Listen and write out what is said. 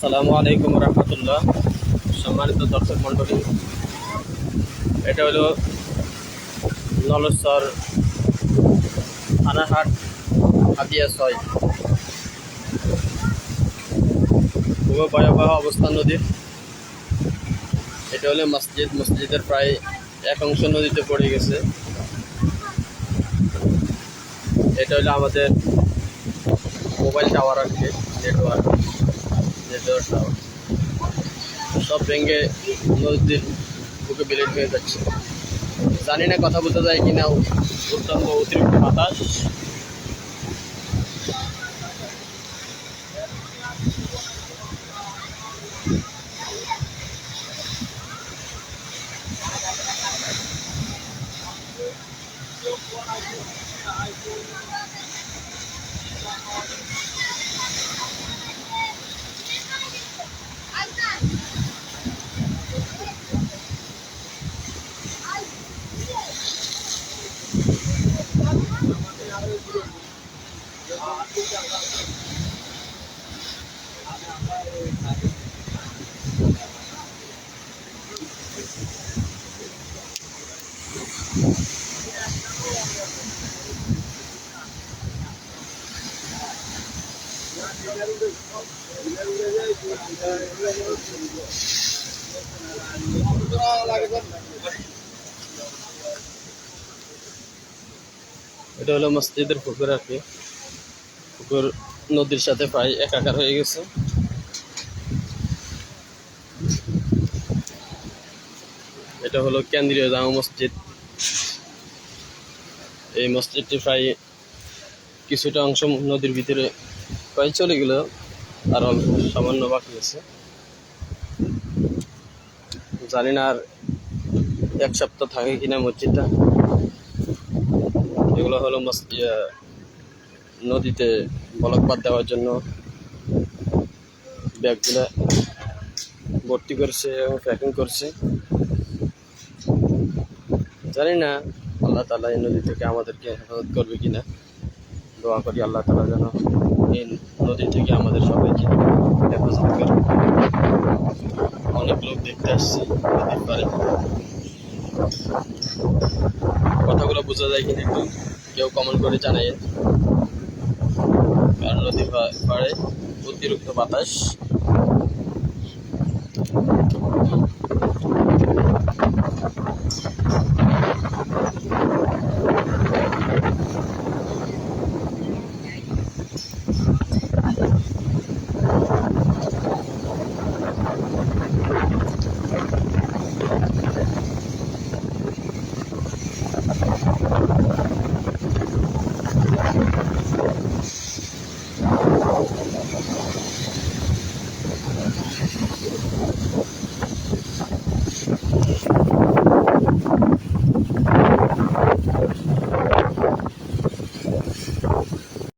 আসসালামু আলাইকুম রহমতুল্লাহ। সম্মানিত দর্শক মণ্ডলী, এটা হলো নলসর থানাহাট হাতিয়া ছয়। খুব ভয়াবহ অবস্থা নদীর এটা হলো মসজিদ, মসজিদের প্রায় এক অংশ নদীতে পড়ে গেছে। এটা হলো আমাদের মোবাইল টাওয়ার আর কি নেটওয়ার্ক নেটওয়ার্ক টাওয়ার সব ভেঙে নদীর বুকে বিলেট হয়ে যাচ্ছে। জানি না কথা বলতে যায় কিনা অত্যন্ত অতিরিক্ত বাতাস। এটা হলো মসজিদের পুকুর আর কি। পুকুর নদীর সাথে প্রায় একাকার হয়ে গেছে। এটা হলো কেন্দ্রীয় জামা মসজিদ। এই মসজিদটি প্রায় কিছুটা অংশ নদীর ভিতরে প্রায় চলে গেল আর অল্প সামান্য বাকি আছে। জানি না আর এক সপ্তাহ থাকে কিনা মসজিদটা। এগুলো হলো মস- ইয়া, নদীতে বলকপাত দেওয়ার জন্য ব্যাগগুলো ভর্তি করছে এবং প্যাকিং করছে। জানি না আল্লাহ তালা এই নদী থেকে আমাদেরকে হেফাজত করবে কিনা দোয়া করি আল্লাহ তালা যেন এই নদী থেকে আমাদের সবাইকে হেফাজত করে অনেক লোক দেখতে আসছে নদীর পারে। কথাগুলো বোঝা যায় কিনা একটু, কেউ কমেন্ট করে জানাই কারণ নদীর পাড়ে অতিরিক্ত বাতাস।